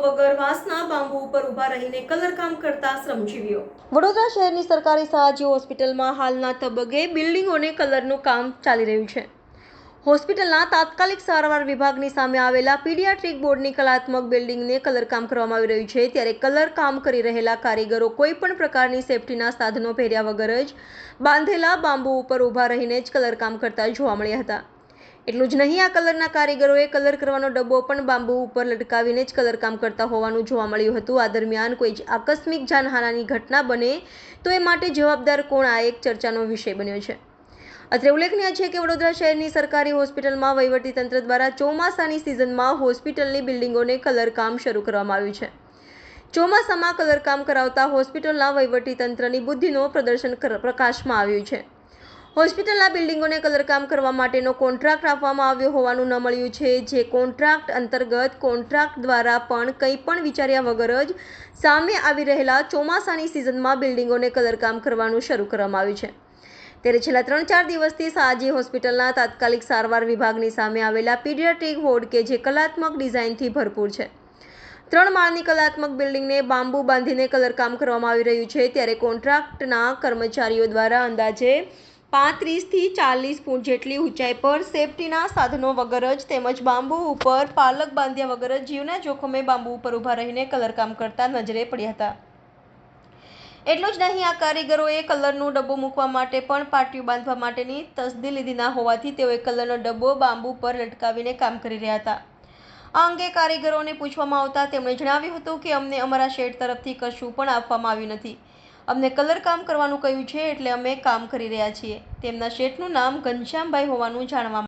વગર વાસના બાંબુ ઉપર ઊભા રહીને કલરકામ કરતા શ્રમજીવીઓ. વડોદરા શહેરની સરકારી સહાજી હોસ્પિટલમાં હાલના તબક્કે બિલ્ડિંગોને કલરનું કામ ચાલી રહ્યું છે. હોસ્પિટલના તાત્કાલિક સારવાર વિભાગની સામે આવેલા પીડિયાટ્રિક બોર્ડની કલાત્મક બિલ્ડિંગને કલરકામ કરવામાં આવી રહ્યું છે. ત્યારે કલર કામ કરી રહેલા કારીગરો કોઈ પણ પ્રકારની સેફટીના સાધનો પહેર્યા વગર જ બાંધેલા બાંબુ ઉપર ઊભા રહીને જ કલરકામ કરતા જોવા મળ્યા હતા. એટલું જ નહીં, આ કલરના કારીગરોએ કલર કરવાનો ડબ્બો પણ બાંબુ ઉપર લટકાવીને જ કલરકામ કરતા હોવાનું જોવા મળ્યું હતું. આ દરમિયાન કોઈ આકસ્મિક જાનહાનાની ઘટના બને તો એ માટે જવાબદાર કોણ? આ એક ચર્ચાનો વિષય બન્યો છે. અત્રે ઉલ્લેખનીય છે કે વડોદરા શહેરની સરકારી હોસ્પિટલમાં વહીવટીતંત્ર દ્વારા ચોમાસાની સિઝનમાં હોસ્પિટલની બિલ્ડિંગોને કલરકામ શરૂ કરવામાં આવ્યું છે. ચોમાસામાં કલરકામ કરાવતા હોસ્પિટલના વહીવટીતંત્રની બુદ્ધિનો પ્રદર્શન પ્રકાશમાં આવ્યું છે. હોસ્પિટલના બિલ્ડિંગોને કલરકામ કરવા માટેનો કોન્ટ્રાક્ટ આપવામાં આવ્યો હોવાનું ન મળ્યું છે. જે કોન્ટ્રાક્ટ અંતર્ગત કોન્ટ્રાક્ટ દ્વારા પણ કંઈ પણ વિચાર્યા વગર જ સામે આવી રહેલા ચોમાસાની સિઝનમાં બિલ્ડિંગોને કલરકામ કરવાનું શરૂ કરવામાં આવ્યું છે. ત્યારે છેલ્લા ત્રણ ચાર દિવસથી સાજી હોસ્પિટલના તાત્કાલિક સારવાર વિભાગની સામે આવેલા પીડિયાટ્રિક વોર્ડ કે જે કલાત્મક ડિઝાઇનથી ભરપૂર છે. ત્રણ માળની કલાત્મક બિલ્ડિંગને બાંબુ બાંધીને કલરકામ કરવામાં આવી રહ્યું છે. ત્યારે કોન્ટ્રાક્ટના કર્મચારીઓ દ્વારા અંદાજે પાંત્રીસથી ચાલીસ ફૂટ જેટલી ઊંચાઈ પર સેફટીના સાધનો વગર જ તેમજ બાંબુ ઉપર પાલક બાંધ્યા વગર જ જીવના જોખમે બાંબુ ઉપર ઊભા રહીને કલરકામ કરતા નજરે પડ્યા હતા. એટલું જ નહીં, આ કારીગરોએ કલરનો ડબ્બો મૂકવા માટે પણ પાટિયું બાંધવા માટેની તસદી લીધી ના હોવાથી તેઓએ કલરનો ડબ્બો બાંબુ પર લટકાવીને કામ કરી રહ્યા હતા. આ અંગે કારીગરોને પૂછવામાં આવતા તેમણે જણાવ્યું હતું કે અમને અમારા શેડ તરફથી કશું પણ આપવામાં આવ્યું નથી. અમને કલર કામ કરવાનું કહ્યું છે એટલે અમે કામ કરી રહ્યા છીએ. તેમના શેઠનું નામ ઘનશ્યામભાઈ હોવાનું જાણવા